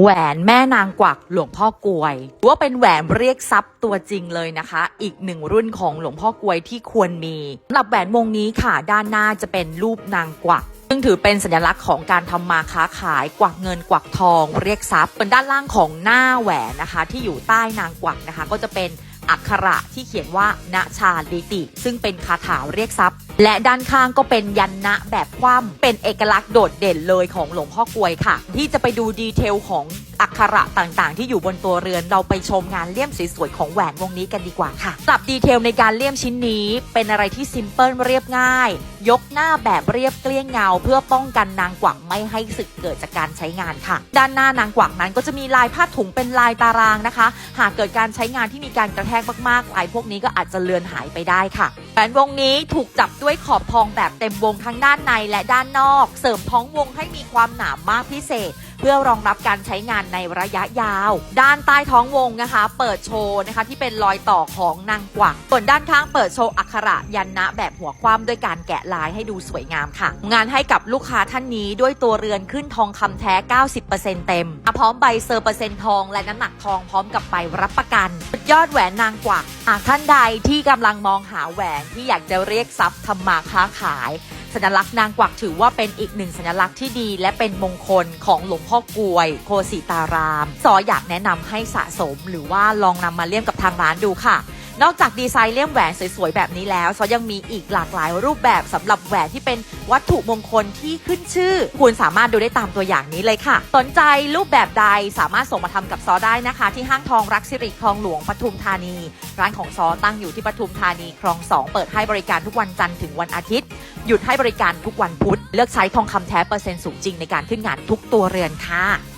แหวนแม่นางกวักหลวงพ่อกลวยถือว่าเป็นแหวนเรียกทรัพย์ตัวจริงเลยนะคะ อีกหนึ่งรุ่นของหลวงพ่อกลวยที่ควรมีสำหรับแหวนวงนี้ค่ะ ด้านหน้าจะเป็นรูปนางกวัก ซึ่งถือเป็นสัญลักษณ์ของการทำมาค้าขายกวักเงินกวักทอง เรียกทรัพย์บนด้านล่างของหน้าแหวนนะคะ ที่อยู่ใต้นางกวักนะคะ ก็จะเป็นอักขระที่เขียนว่าณชาลิติ ซึ่งเป็นคาถาเรียกทรัพย์ และด้านข้างก็เป็นยันนะแบบคว่ำเป็นเอกลักษณ์โดดเด่นเลยของหลวงพ่อกลวยค่ะ ที่จะไปดูดีเทลของ อักขระต่างๆ ที่อยู่บนตัวเรือนเราไปชมงานเลี่ยมสวยๆของแหวนวงนี้กันดีกว่าค่ะสับดีเทลในการเลี่ยมชิ้นนี้เป็นอะไรที่ซิมเพิลเรียบง่าย ยกหน้าแบบเรียบเกลี้ยงเงา เพื่อป้องกันนางกวักไม่ให้สึกเกิดจากการใช้งานค่ะ ด้านหน้านางกวักนั้นก็จะมีลายผ้าถุงเป็นลายตารางนะคะ หากเกิดการใช้งานที่มีการกระแทกมากๆลายพวกนี้ก็อาจจะเลือนหายไปได้ค่ะแหวนวงนี้ถูกจับด้วยขอบทองแบบเต็มวงทั้งด้านในและด้านนอก เสริมท้องวงให้มีความหนามากพิเศษ เพื่อรองรับการใช้งานในระยะยาว ด้านใต้ท้องวงนะคะ เปิดโชว์นะคะที่เป็นรอยต่อของนางกวักส่วนด้านข้างเปิดโชว์อักขระยันนะแบบหัวคว่ำด้วยการแกะลายให้ดูสวยงามค่ะ งานให้กับลูกค้าท่านนี้ด้วยตัวเรือนขึ้นทองคำแท้ 90%เต็ม พร้อมใบเซอร์เปอร์เซ็นต์ทอง และน้ำหนักทองพร้อมกับใบรับประกัน ยอดแหวนนางกวักหากท่านใดที่กำลังมองหาแหวนที่อยากจะเรียกทรัพย์ทำมาค้าขาย สัญลักษณ์นางกวักถือว่าเป็นอีกหนึ่งสัญลักษณ์ที่ดี และเป็นมงคลของหลวงพ่อกลวย โคสิตาราม ซออยากแนะนำให้สะสม หรือว่าลองนำมาเลี่ยมกับทางร้านดูค่ะนอกจากดีไซน์เลี่ยมแหวนสวยๆ แบบนี้แล้วซอยังมีอีกหลากหลายรูปแบบสำหรับแหวนที่เป็นวัตถุมงคลที่ขึ้นชื่อ คุณสามารถดูได้ตามตัวอย่างนี้เลยค่ะ สนใจรูปแบบใดสามารถส่งมาทำกับซอได้นะคะ ที่ห้างทองรักสิริคลองหลวงปทุมธานี ร้านของซอตั้งอยู่ที่ปทุมธานีคลองสองเปิดให้บริการทุกวันจันทร์ถึงวันอาทิตย์ หยุดให้บริการทุกวันพุธ เลือกใช้ทองคำแท้เปอร์เซ็นต์สูงจริงในการขึ้นงานทุกตัวเรือนค่ะ